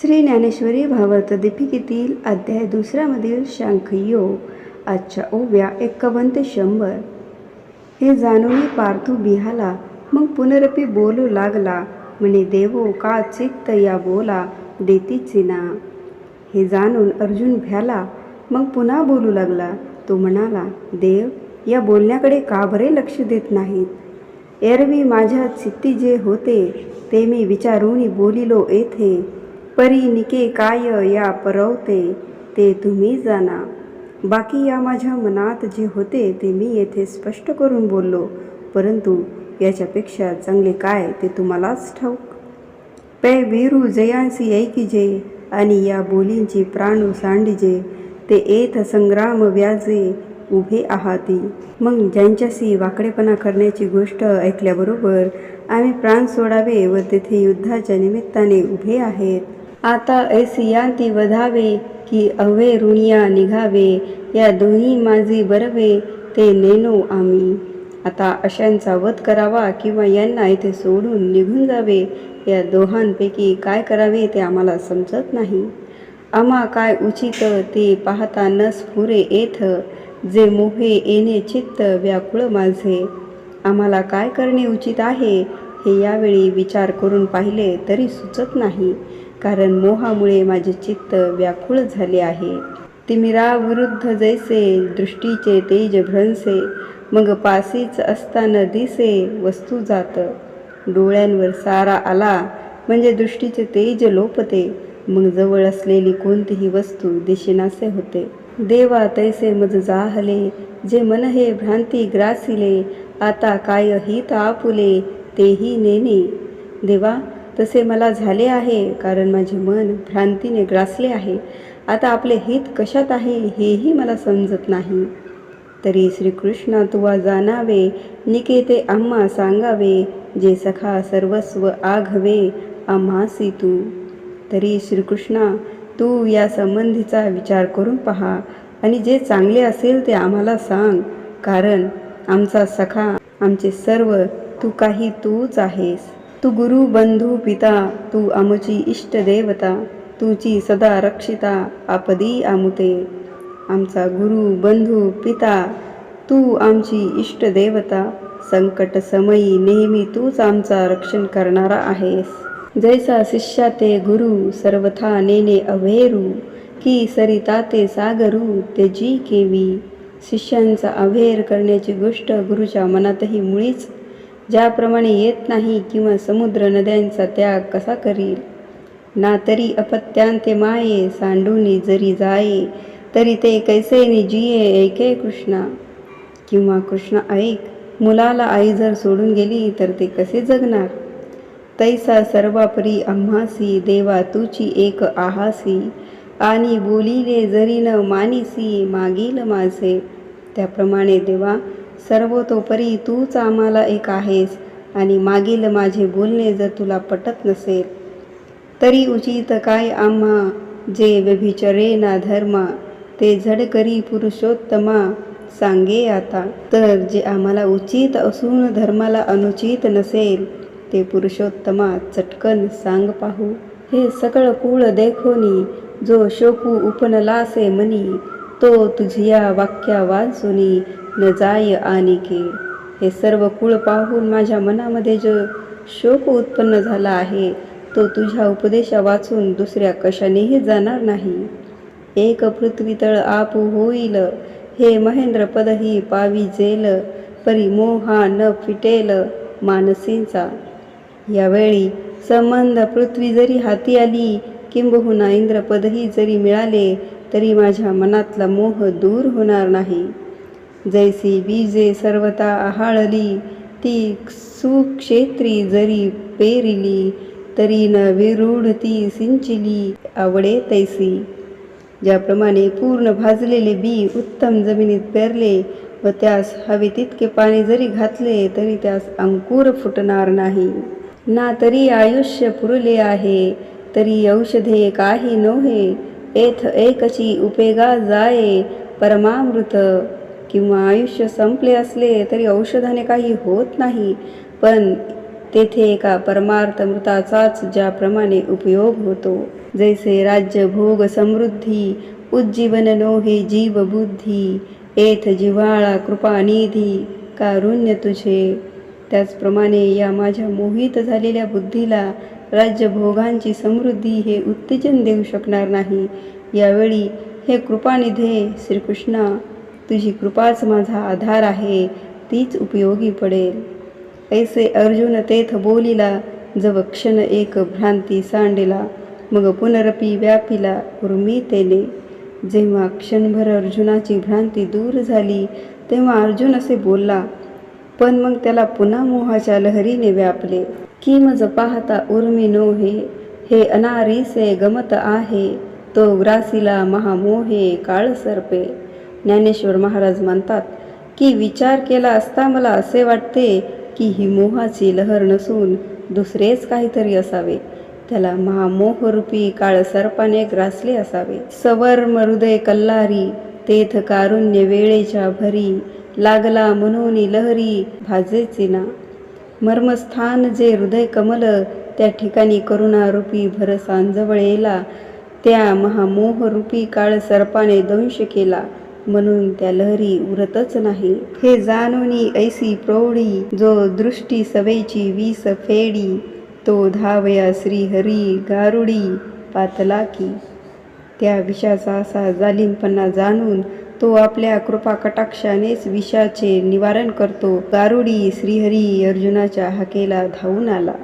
श्री ज्ञानेश्वरी भावार्थ दीपिकेतील अध्याय दुसऱ्यामधील शांखयोग आजच्या ओव्या एक्कावन्न शंभर. हे जाणून पार्थू बिहाला मग पुनरपी बोलू लागला म्हणे देवो का चित्त या बोला देती ना? हे जाणून अर्जुन भ्याला मग पुन्हा बोलू लागला. तो म्हणाला देव या बोलण्याकडे का बरे लक्ष देत नाहीत? एरवी माझ्या चित्ती जे होते ते मी विचारून बोलिलो येथे. परी निके काय या परवते ते तुम्ही जाणा बाकी या माझ्या मनात जे होते ते मी येथे स्पष्ट करून बोललो परंतु याच्यापेक्षा चांगले काय ते तुम्हालाच ठाऊक. पै वीरू जयांसी ऐकिजे आणि या बोलींची प्राणू सांडिजे ते येत संग्राम व्याजे उभे आहाती. मग ज्यांच्याशी वाकडेपणा करण्याची गोष्ट ऐकल्याबरोबर आम्ही प्राण सोडावे व तेथे युद्धाच्या निमित्ताने उभे आहेत आता ऐसियांती वधावे की अवे ऋणिया निघावे या दोन्ही माझी बरवे ते नेनो आम्ही. आता अशांचा वध करावा किंवा यांना इथे सोडून निघून जावे या दोहांपैकी काय करावे ते आम्हाला समजत नाही. आम्हा काय उचित ते पाहता न स्फुरे येथ जे मोहे येणे चित्त व्याकुळ माझे. आम्हाला काय करणे उचित आहे हे यावेळी विचार करून पाहिले तरी सुचत नाही. कारण मोहामुळे माझे चित्त व्याकुळ झाले आहे. तिमिरा विरुद्ध जैसे दृष्टीचे तेज भ्रंसे मग पासीच असताना दिसे वस्तू जात. डोळ्यांवर सारा आला म्हणजे दृष्टीचे तेज लोपते. मग जवळ असलेली कोणतीही वस्तू दिशेनासे होते. देवा तैसे मज जाहले जे मन हे भ्रांती ग्रासिले आता काय हित आपुले तेही नेणे देवा तसे मला झाले आहे कारण माझे मन भ्रांतीने ग्रासले आहे. आता आपले हित कशात आहे हेही मला समजत नाही. तरी श्रीकृष्णा तुवा जाणावे निकेते आम्हा सांगावे जे सखा सर्वस्व आघवे आम्हासी तू तरी श्रीकृष्णा तू या संबंधीचा विचार करून पहा आणि जे चांगले असेल ते आम्हाला सांग कारण आमचा सखा आमचे सर्व तू काही तूच आहेस. तू गुरु बंधू पिता तू आमची इष्ट देवता तुची सदा रक्षिता आपदी आमुते. आमचा गुरु बंधू पिता तू आमची इष्ट देवता संकट समयी नेहमी तूच आमचा रक्षण करणारा आहेस. जैसा शिष्या ते गुरु सर्वथा नेने अवेरू की सरिता ते सागरू ते जी केवी. शिष्यांचा अभेर करण्याची गोष्ट गुरुच्या मनातही मुळीच ज्याप्रमाणे येत नाही किंवा समुद्र नद्यांचा त्याग कसा करील? ना तरी अपत्यांते माये सांडूनी जरी जाये तरी ते कैसेने जिये ऐके कृष्णा. किंवा कृष्ण ऐक मुलाला आई जर सोडून गेली तर ते कसे जगणार? तैसा सर्वापरी आम्हासी देवा तुची एक आहासी. आणि बोलिले जरी न मानिसी मागील माझे. त्याप्रमाणे देवा सर्वतोपरी तूच आम्हाला एक आहेस आणि मागील माझे बोलणे जर तुला पटत नसेल तरी उचित काय आम्हा जे व्यभिचरे ना धर्मा ते झडकरी पुरुषोत्तमा सांगे आता. तर जे आम्हाला उचित असून धर्माला अनुचित नसेल ते पुरुषोत्तमा चटकन सांग पाहू. हे सकळ कुळ देखोनी जो शोकू उपनलासे मनी तो तुझिया वाक्या वाचुनी न जाय आणि के. हे सर्व कुळ पाहून माझ्या मनामध्ये जो शोक उत्पन्न झाला आहे तो तुझ्या उपदेशा वाचून दुसऱ्या कशानेही जाणार नाही. एक पृथ्वीतळ आपू होईल हे महेंद्र पदही पाविजेल परी मोहा न फिटेल मानसींचा. यावेळी संबंध पृथ्वी जरी हाती आली किंबहुना इंद्रपदही जरी मिळाले तरी माझ्या मनातला मोह दूर होणार नाही. जैसी बीजे सर्वता आहाळली ती सुक्षेत्री जरी पेरिली तरी न विरूढ ती सिंचिली आवडे तैसी. ज्याप्रमाणे पूर्ण भाजलेले बी उत्तम जमिनीत पेरले व त्यास हवे तितके पाणी जरी घातले तरी त्यास अंकुर फुटणार नाही. ना तरी आयुष्य पुरले आहे तरी औषधे काही नव्हे एथ एकची उपेगा जाये परमामृत किंवा आयुष्य संपले असले तरी औषधाने काही होत नाही. पण तेथे एका परमार्थ मृताचाच ज्याप्रमाणे उपयोग होतो. जैसे राज्य भोग समृद्धी उज्जीवन नो हे जीव बुद्धी एथ जिव्हाळा कृपानिधी कारुण्य तुझे. त्याचप्रमाणे या माझ्या मोहित झालेल्या बुद्धीला राज्यभोगांची समृद्धी हे उत्तेजन देऊ शकणार नाही. यावेळी हे कृपानिधे श्रीकृष्णा तुझी कृपाच माझा आधार आहे तीच उपयोगी पडेल. ऐसे अर्जुन तेथ बोलिला जव क्षण एक भ्रांती सांडिला मग पुनरपी व्यापिला उर्मी तेने जेव्हा क्षणभर अर्जुनाची भ्रांती दूर झाली तेव्हा अर्जुन असे बोलला पण मग त्याला पुन्हा मोहाच्या लहरीने व्यापले. की मज पाहता उर्मी नोहे हे? अनारीसे गमत आहे तो ग्रासीला महामोहे काळ सर्पे ज्ञानेश्वर महाराज म्हणतात की विचार केला असता मला असे वाटते की ही मोहाची लहर नसून दुसरेच काहीतरी असावे. त्याला महामोहरूपी काळ सर्पाने ग्रासले असावे. सवर्म हृदय कल्लारी तेथ कारुण्य वेळेच्या भरी लागला म्हणून लहरी भाजेचे ना. मर्मस्थान जे हृदय कमल त्या ठिकाणी करुणारूपी भरसांजवळ येला. त्या महामोहरूपी काळ सर्पाने दंश केला. म्हणून त्या लहरी उरतच नाही. हे जाणूनी ऐसी प्रौढी जो दृष्टी सवेची वीस फेडी तो धावया श्रीहरी गारुडी पातला की त्या विषाचा असा जालिमपणा जाणून तो आपल्या कृपा कटाक्षानेच विषाचे निवारण करतो. गारुडी श्रीहरी अर्जुनाच्या हाकेला धावून आला.